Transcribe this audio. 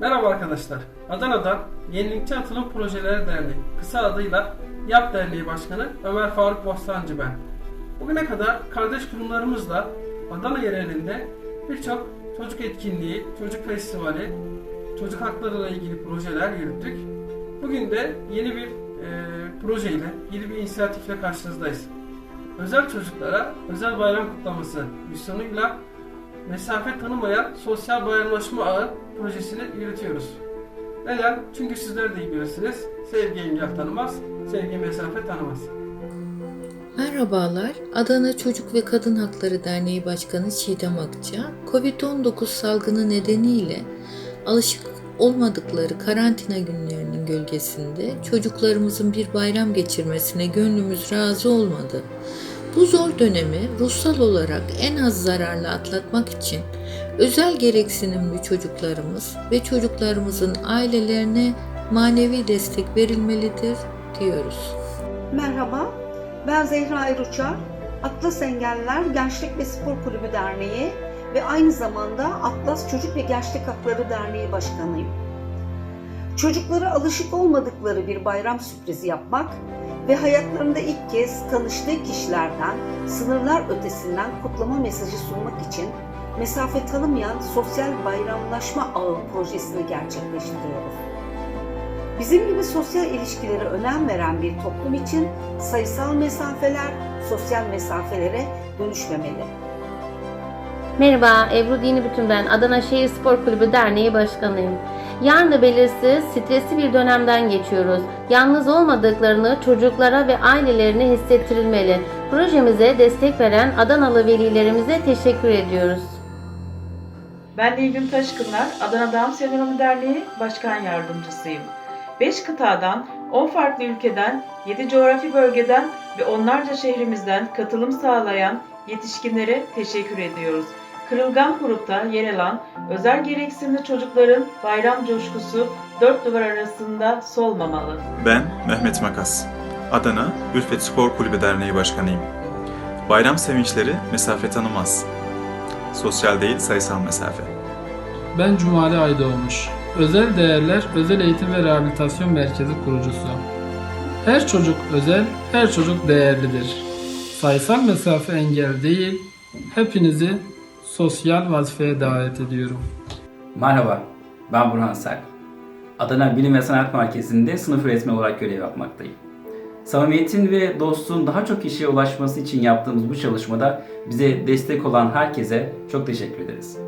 Merhaba arkadaşlar. Adana'dan Yenilikçi Atılım Projeleri Derneği, kısa adıyla YAP Derneği Başkanı Ömer Faruk Bostancı ben. Bugüne kadar kardeş kurumlarımızla Adana yerelinde birçok çocuk etkinliği, çocuk festivali, çocuk haklarıyla ilgili projeler yürüttük. Bugün de yeni bir e, projeyle, yeni bir inisiyatifle karşınızdayız. Özel çocuklara özel bayram kutlaması misyonuyla mesafe tanımayan sosyal bayramlaşma ağı projesini yürütüyoruz. Neden? Çünkü sizler de bilirsiniz. Sevgi engel tanımaz, sevgi mesafe tanımaz. Merhabalar, Adana Çocuk ve Kadın Hakları Derneği Başkanı Çiğdem Akça, Covid-19 salgını nedeniyle alışık olmadıkları karantina günlerinin gölgesinde çocuklarımızın bir bayram geçirmesine gönlümüz razı olmadı. Bu zor dönemi ruhsal olarak en az zararla atlatmak için özel gereksinimli çocuklarımız ve çocuklarımızın ailelerine manevi destek verilmelidir diyoruz. Merhaba, ben Zehra Eruçar, Atlas Engelliler Gençlik ve Spor Kulübü Derneği ve aynı zamanda Atlas Çocuk ve Gençlik Hakları Derneği Başkanıyım. Çocuklara alışık olmadıkları bir bayram sürprizi yapmak ve hayatlarında ilk kez tanıştığı kişilerden sınırlar ötesinden kutlama mesajı sunmak için mesafe tanımayan sosyal bayramlaşma ağı projesini gerçekleştiriyoruz. Bizim gibi sosyal ilişkilere önem veren bir toplum için sayısal mesafeler sosyal mesafelere dönüşmemeli. Merhaba, Ebru Dini Bütün ben, Adana Şehir Spor Kulübü Derneği Başkanıyım. Yarın da belirsiz, stresli bir dönemden geçiyoruz. Yalnız olmadıklarını çocuklara ve ailelerine hissettirilmeli. Projemize destek veren Adanalı velilerimize teşekkür ediyoruz. Ben Nilgün Taşkınlar, Adana Down Sendromu Derneği Başkan Yardımcısıyım. 5 kıtadan, 10 farklı ülkeden, 7 coğrafi bölgeden ve onlarca şehrimizden katılım sağlayan yetişkinlere teşekkür ediyoruz. Kırılgan grupta yer alan özel gereksinimli çocukların bayram coşkusu dört duvar arasında solmamalı. Ben Mehmet Makas. Adana Ülfet Spor Kulübü Derneği Başkanıyım. Bayram sevinçleri mesafe tanımaz. Sosyal değil sayısal mesafe. Ben Cumali Aydoğmuş. Özel Değerler Özel Eğitim ve Rehabilitasyon Merkezi kurucusu. Her çocuk özel, her çocuk değerlidir. Sayısal mesafe engel değil, hepinizi sosyal vazifeye davet ediyorum. Merhaba, ben Burhan Sel. Adana Bilim ve Sanat Merkezi'nde sınıf öğretmeni olarak görev yapmaktayım. Samimiyetin ve dostluğun daha çok kişiye ulaşması için yaptığımız bu çalışmada bize destek olan herkese çok teşekkür ederiz.